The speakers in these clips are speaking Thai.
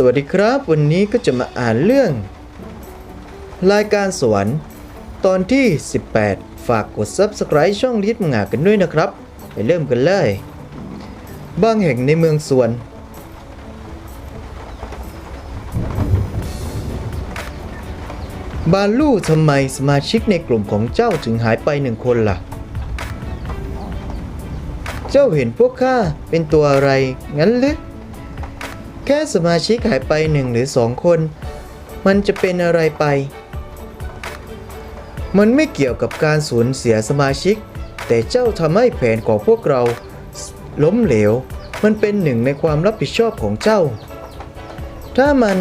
สวัสดีครับ วันนี้ก็จะมาอ่านเรื่อง รายการสวรรค์ตอนที่ 18 ฝากกด Subscribe ช่องลิทมงากันด้วยนะครับ ไปเริ่มกันเลย บางแห่งในเมืองสวน บาลูทำไมสมาชิกในกลุ่มของเจ้าถึงหายไปหนึ่งคนล่ะ เจ้าเห็นพวกข้าเป็นตัวอะไรงั้นหรือ แค่สมาชิกหายไปหนึ่งหรือสองคน มันจะเป็นอะไรไป มันไม่เกี่ยวกับการสูญเสียสมาชิก แต่เจ้าทำให้แผนของพวกเรา ล้มเหลว มันเป็นหนึ่งในความรับผิดชอบของเจ้า ถ้ามัน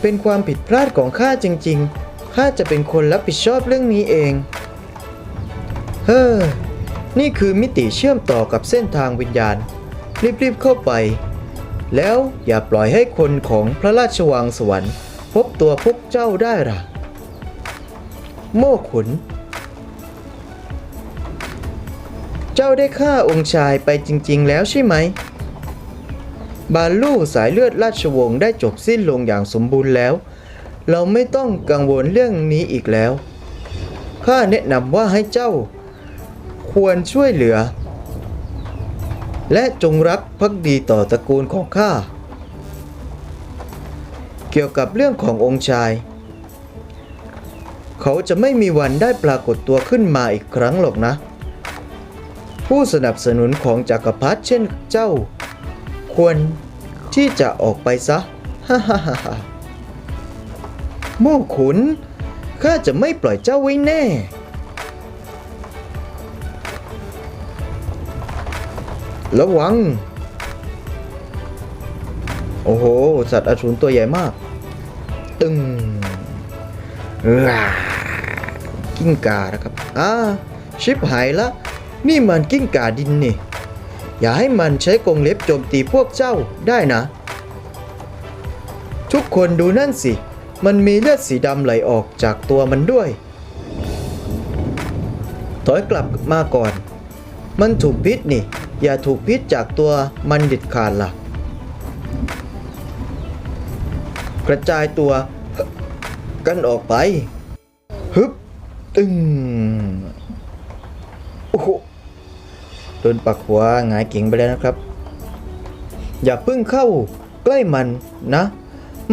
เป็นความผิดพลาดของข้าจริงๆ ข้าจะเป็นคนรับผิดชอบเรื่องนี้เอง เฮ้อ นี่คือมิติเชื่อมต่อกับเส้นทางวิญญาณ รีบๆเข้าไป แล้วอย่าปล่อยให้คนของพระราชวังสวรรค์พบตัวพวกเจ้าได้ล่ะโม่ขุน เจ้าได้ฆ่าองค์ชายไปจริง ๆ แล้วใช่ไหม บาลูสายเลือดราชวงศ์ได้จบสิ้นลงอย่างสมบูรณ์แล้ว เราไม่ต้องกังวลเรื่องนี้อีกแล้ว ข้าแนะนำว่าให้เจ้า ควรช่วยเหลือ และจงรักภักดีต่อตระกูลของข้า เกี่ยวกับเรื่องขององค์ชาย เขาจะไม่มีวันได้ปรากฏตัวขึ้นมาอีกครั้งหรอกนะ ผู้สนับสนุนของจักรพรรดิเช่นเจ้า ควรที่จะออกไปซะ ฮ่าฮ่าฮ่าโม่ขุน ข้าจะไม่ปล่อยเจ้าไว้แน่ ระวัง โอ้โห สัตว์อสูรตัวใหญ่มาก ตึงว้ากิ้งกานะครับ อ่า ชิบหายละ นี่มันกิ้งกาดินนี่ อย่าให้มันใช้กรงเล็บโจมตีพวกเจ้าได้นะ ทุกคนดูนั่นสิ มันมีเลือดสีดำไหลออกจากตัวมันด้วย ถอยกลับมาก่อน มันถูกพิษนี่ อย่าถูกพิษจากตัวมันเด็ดขาดล่ะ กระจายตัวกันออกไป ฮึบ ตึงโอ้โหโดนปักหัวหงายเก่งไปแล้วนะครับ อย่าเพิ่งเข้าใกล้มันนะ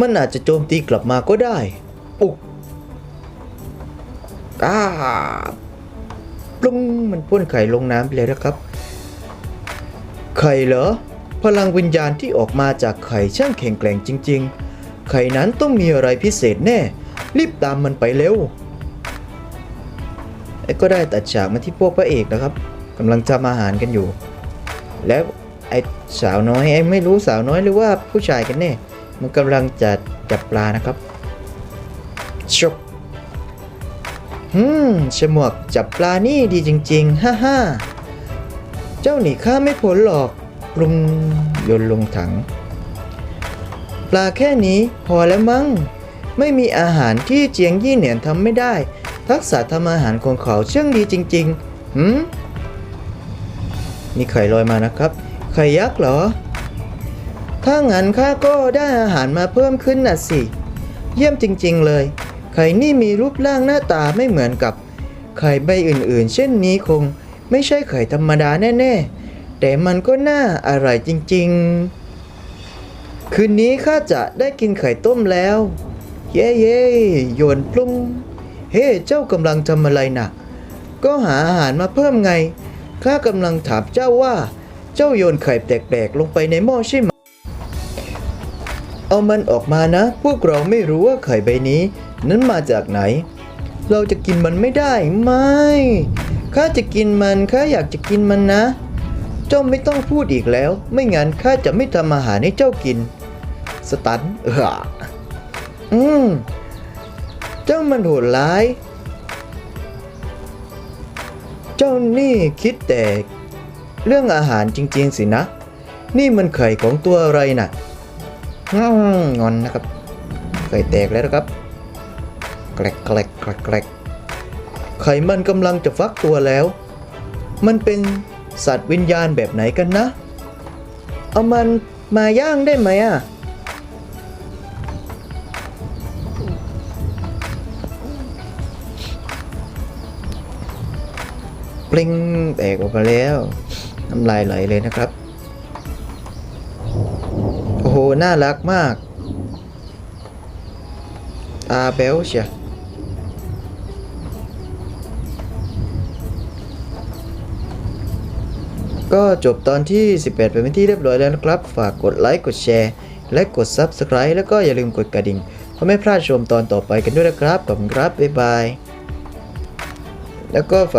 มันอาจจะโจมตีกลับมาก็ได้ ปุกก้าปรุงมันพ่นไข่ลงน้ำไปเลยนะครับ ไข่เหรอ พลังวิญญาณที่ออกมาจากไข่ช่างแข็งแกร่งจริง ๆ ไข่นั้นต้องมีอะไรพิเศษแน่ รีบตามมันไปเร็วไอ้ก็ได้ตัดฉากมาที่พวกพระเอกนะครับกำลังทำอาหารกันอยู่ แล้วไอ้สาวน้อยไอ้ไม่รู้สาวน้อยหรือว่าผู้ชายกันแน่ มันกำลังจะจับปลานะครับชกอืมฉมวกจับปลานี่ดีจริง ๆ ฮ่าฮ่า เจ้าหนีข้าไม่พ้นหรอกปรุงโยนลงถัง ปลาแค่นี้พอแล้วมั้ง ไม่มีอาหารที่เจียงยี่เหนียนทำไม่ได้ ทักษะทำอาหารของเขาเชื่องดีจริงๆหืมมีไข่ลอยมานะครับ ไข่ยักษ์เหรอ ถ้างั้นข้าก็ได้อาหารมาเพิ่มขึ้นน่ะสิ เยี่ยมจริงๆเลย ไข่นี่มีรูปร่างหน้าตาไม่เหมือนกับ ไข่ใบอื่นๆ เช่นนี้คง ไม่ใช่ไข่ธรรมดาแน่ๆ แต่มันก็น่าอร่อยจริงๆ คืนนี้ข้าจะได้กินไข่ต้มแล้ว เย้เย้โยนปรุงเฮ้เจ้ากำลังทำอะไรนะ่ะ ก็หาอาหารมาเพิ่มไง ข้ากำลังถามเจ้าว่า เจ้าโยนไข่แปลกๆ ลงไปในหม้อใช่ไหมเอามันออกมานะ พวกเราไม่รู้ว่าไข่ใบนี้ นั้นมาจากไหน เราจะกินมันไม่ได้ ไม่ ข้าจะกินมันข้าอยากจะกินมันนะ เจ้าไม่ต้องพูดอีกแล้ว ไม่งั้นข้าจะไม่ทำอาหารให้เจ้ากิน สตันเอออืมเจ้ามันโหดร้าย เจ้านี่คิดแต่เรื่องอาหารจริง ๆ สินะ นี่มันไข่ของตัวอะไรน่ะงอนนะครับไข่แตกแล้วนะครับแกลกแกลกแกลก ไขมันกำลังจะฟักตัวแล้ว มันเป็นสัตว์วิญญาณแบบไหนกันนะ เอามันมาย่างได้ไหมอะ ปลิงแตกออกมาแล้ว น้ำลายไหลเลยนะครับ โอ้โห น่ารักมาก ตาเบลเชีย ก็จบตอนที่ 18ไปเป็นที่เรียบร้อยแล้วนะครับ ฝากกดไลค์กดแชร์ และกด Subscribe แล้วก็อย่าลืมกดกระดิ่งเพื่อไม่พลาดชมตอนต่อไปกันด้วยนะครับขอบคุณครับบ๊ายบายแล้วก็ฝาก